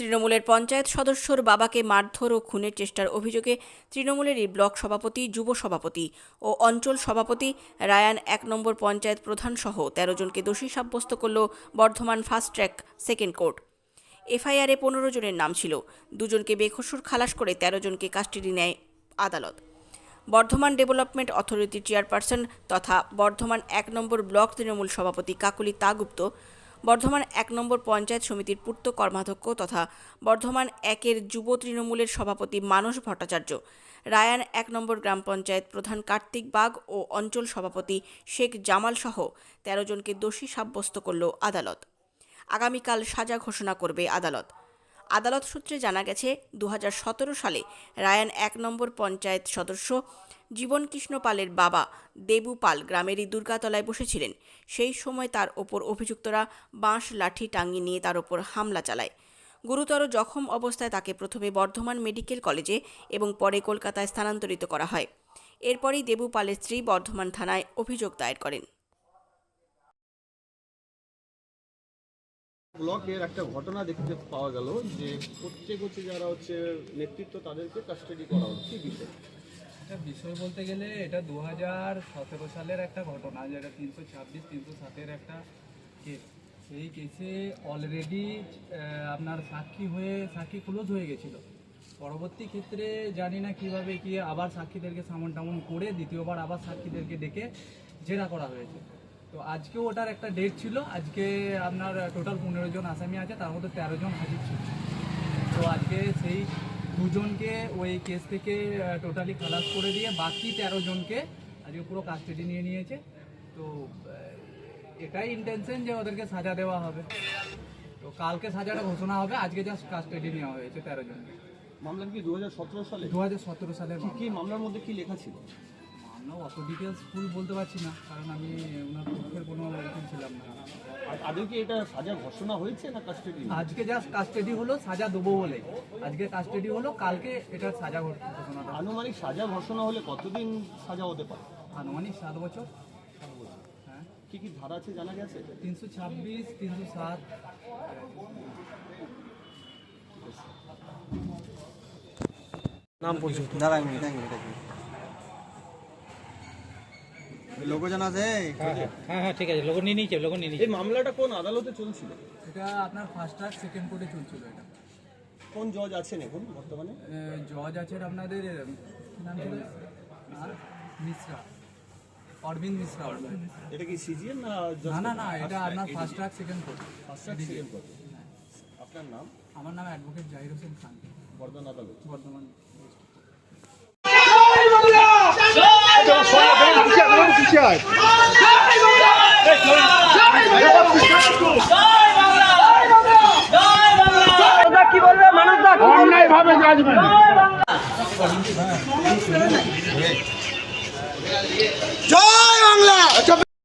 তৃণমূলের পঞ্চায়েত সদস্যর বাবাকে মারধর ও খুনের চেষ্টার অভিযোগে তৃণমূলেরই ব্লক সভাপতি, যুব সভাপতি ও অঞ্চল সভাপতি রায়ান এক নম্বর পঞ্চায়েত প্রধান সহ তেরো জনকে দোষী সাব্যস্ত করল Bardhaman fast track second court. এফআইআরে পনেরো জনের নাম ছিল। দুজনকে বেকসুর খালাস করে তেরো জনকে কাস্টডি নেয় আদালত। বর্ধমান ডেভেলপমেন্ট অথরিটির চেয়ারপারসন তথা বর্ধমান এক নম্বর ব্লক তৃণমূল সভাপতি কাকলি তাগুপ্ত বর্ধমান এক নম্বর পঞ্চায়েত সমিতির পূর্ত কর্মাধ্যক্ষ তথা বর্ধমান একের যুব তৃণমূলের সভাপতি মানস ভট্টাচার্য, রায়ান এক নম্বর গ্রাম পঞ্চায়েত প্রধান কার্তিক বাগ ও অঞ্চল সভাপতি শেখ জামাল সহ তেরো জনকে দোষী সাব্যস্ত করল আদালত। আগামীকাল সাজা ঘোষণা করবে আদালত। আদালত সূত্রে জানা গেছে দু হাজার সতেরো সালে রায়ান এক নম্বর পঞ্চায়েত সদস্য জীবন কৃষ্ণ পালের বাবা দেবু পাল গ্রামেরই দুর্গাতলায় বসেছিলেন। সেই সময় তার ওপর অভিযুক্তরা বাঁশ, লাঠি টাঙ্গি নিয়ে তার ওপর হামলা চালায়। গুরুতর জখম অবস্থায় তাকে প্রথমে বর্ধমান মেডিকেল কলেজে এবং পরে কলকাতায় স্থানান্তরিত করা হয়। এরপরই দেবু পালের স্ত্রী বর্ধমান থানায় অভিযোগ দায়ের করেন। ব্লকের একটা ঘটনা দেখতে পাওয়া গেল যে প্রত্যেক হচ্ছে যারা হচ্ছে নেতৃত্ব তাদেরকে কাস্টাডি করা হচ্ছে বিষয়? এটা বিষয় বলতে গেলে, এটা দু হাজার সতেরো সালের একটা ঘটনা যেটা তিনশো ছাব্বিশ, তিনশো সাতের একটা কেস সেই কেসে অলরেডি আপনার সাক্ষী হয়ে, সাক্ষী ক্লোজ হয়ে গেছিল। পরবর্তী ক্ষেত্রে জানি না কীভাবে কি আবার সাক্ষীদেরকে সামন টামন করে দ্বিতীয়বার আবার সাক্ষীদেরকে ডেকে জেরা করা হয়েছে। তো আজকেও ওটার একটা ডেট ছিল। আজকে আপনার টোটাল পনেরো জন আসামি আছে, তার মধ্যে তেরো জন হাজির ছিল। তো আজকে সেই দুজনকে ওই কেস থেকে টোটালি খালাস করে দিয়ে বাকি তেরো জনকে আজকে পুরো কাস্টডি নিয়ে নিয়েছে। তো এটাই ইন্টেনশন যে ওদেরকে সাজা দেওয়া হবে। তো কালকে সাজাটা ঘোষণা হবে আজকে জাস্ট কাস্টডি নেওয়া হয়েছে তেরো জনকে। মামলা কি দু হাজার সতেরো সালে? দু সালের কি মামলার মধ্যে কি লেখা ছিল? অত ডিটেলস ফুল বলতে পারছি না কারণ আমি ওনার পক্ষের কোনো উকিল ছিলাম না। আর আদৌ কি এটা সাজা ঘোষণা হয়েছে না কাস্টাডি আজকে জাস্ট কাস্টাডি হলো সাজা দেবো বলে। আজকে কাস্টাডি হলো কালকে এটার সাজা ঘোষ- ঘোষণাটা। আনুমানিক সাজা ঘোষণা হলে কতদিন সাজা হতে পারে? আনুমানিক সাত বছর। হ্যাঁ। কি কি ধারা আছে জানা গেছে? তিনশো ছাব্বিশ তিনশো সাত। নাম পরিচিত দাঁড়া এক মিনিট এক মিনিট লোকজন আছে? হ্যাঁ হ্যাঁ ঠিক আছে লোক নিয়ে নিয়েছে লোক নিয়ে নিয়েছে। এই মামলাটা কোন আদালতে চলছিল? এটা আপনার ফার্স্ট ট্রাক সেকেন্ড কোর্টে চলছিল এটা। কোন জজ আছেন এখন বর্তমানে? জজ আছেন আপনাদের নাম আর? মিশ্রা। অরবিন্দ মিশ্রা অরবিন্দ এটা কি সিজিএম না না না না এটা আপনার first track second court. First CGM আপনার নাম? আমার নাম অ্যাডভোকেট জাহির হোসেন খান। বর্ধমান আদালত। বর্ধমান। জয় বাংলা